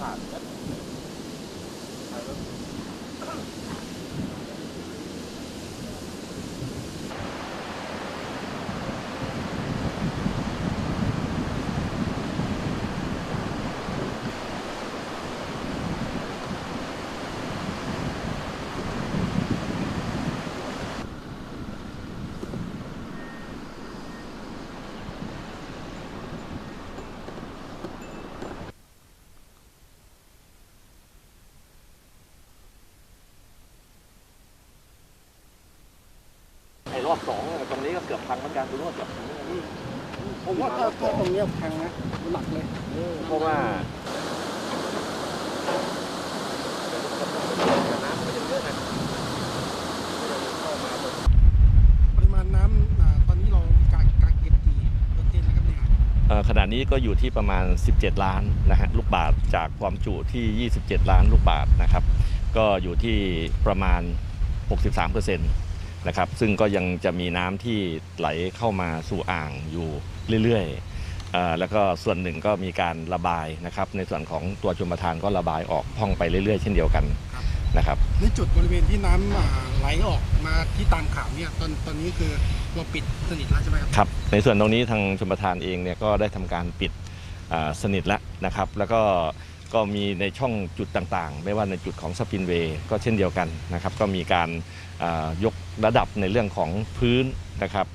ขาด รอบสองเนี่ยตรงนี้ก็เกือบพังเหมือนกันดูโน่นเกือบพังเหมือนกันผมว่าถ้าถ้าตรงเนี้ยพังนะหนักเลยเพราะว่าปริมาณน้ำอ่าตอนนี้เราการการเก็บกี่เปอร์เซ็นต์แล้วครับเนี่ยเอ่อขณะนี้ก็อยู่ที่ประมาณ 17 ล้านนะฮะลูกบาทจากความจุที่ 27 ล้านลูกบาทนะครับ ก็อยู่ที่ประมาณ 63%นะครับ ซึ่งก็ยังจะมีน้ำที่ไหลเข้ามาสู่อ่างอยู่เรื่อยๆเอ่อแล้วก็ส่วนหนึ่งก็มีการระบายนะครับ ในส่วนของตัวชมประทานก็ระบายออกพ่องไปเรื่อยๆ เช่นเดียวกันนะครับในจุดบริเวณที่น้ำอ่าไหลออกมาที่ตามข่าวเนี่ยตอนตอนนี้คือเราปิดสนิทแล้วใช่ไหมครับครับ ในส่วนตรงนี้ทางชมประทานเองเนี่ยก็ได้ทำการปิดอ่าสนิทแล้วนะครับ แล้วก็ ก็มีในช่องจุดต่างๆ ไม่ว่าในจุดของสปินเวย์ก็เช่นเดียวกันนะครับ ก็มีการยกระดับในเรื่องของพื้นนะครับ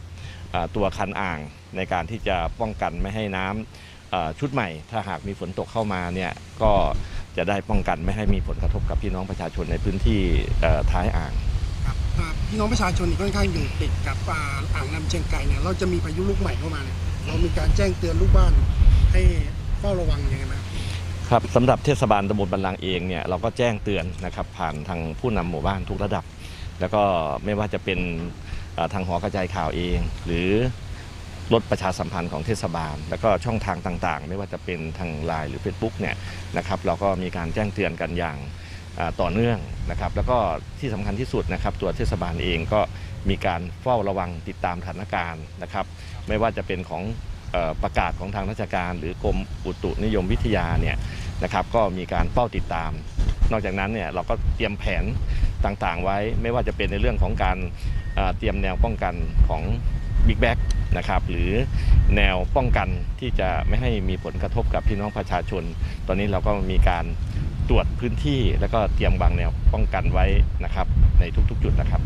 ตัวคันอ่างในการที่จะป้องกันไม่ให้น้ำชุดใหม่ ถ้าหากมีฝนตกเข้ามาเนี่ยก็จะได้ป้องกันไม่ให้มีผลกระทบกับพี่น้องประชาชนในพื้นที่ท้ายอ่างพี่น้องประชาชนค่อนข้างอยู่ติดกับอ่าอ่างน้ำเชียงไก่เนี่ยเราจะมีพายุลูกใหม่เข้ามาเนี่ยเรามีการแจ้งเตือนลูกบ้านให้เฝ้าระวังยังไงไหม ครับสำหรับเทศบาลตำบลบันลังเองเนี่ยเราก็แจ้งเตือนนะครับผ่านทางผู้นำหมู่บ้านทุกระดับ แล้วก็ไม่ว่าจะเป็นทางหอกระจายข่าวเอง หรือรถประชาสัมพันธ์ของเทศบาล แล้วก็ช่องทางต่างๆ ไม่ว่าจะเป็นทางไลน์หรือ Facebook เนี่ยนะครับเราก็มีการแจ้งเตือนกันอย่างต่อเนื่องนะครับแล้วก็ที่สำคัญที่สุดนะครับตัวเทศบาลเองก็มีการเฝ้าระวังติดตามสถานการณ์นะครับ ไม่ว่าจะเป็นของประกาศของทางราชการ หรือกรมอุตุนิยมวิทยาเนี่ย นะครับก็มีการเฝ้าติดตาม นอกจากนั้นเนี่ยเราก็เตรียมแผนต่างๆ ไว้ไม่ว่าจะเป็นในเรื่องของการเตรียมแนวป้องกันของบิ๊กแบ็กนะครับหรือแนวป้องกันที่จะไม่ให้มีผลกระทบกับพี่น้องประชาชน ตอนนี้เราก็มีการตรวจพื้นที่ แล้วก็เตรียมวางแนวป้องกันไว้นะครับในทุกๆ จุดนะครับ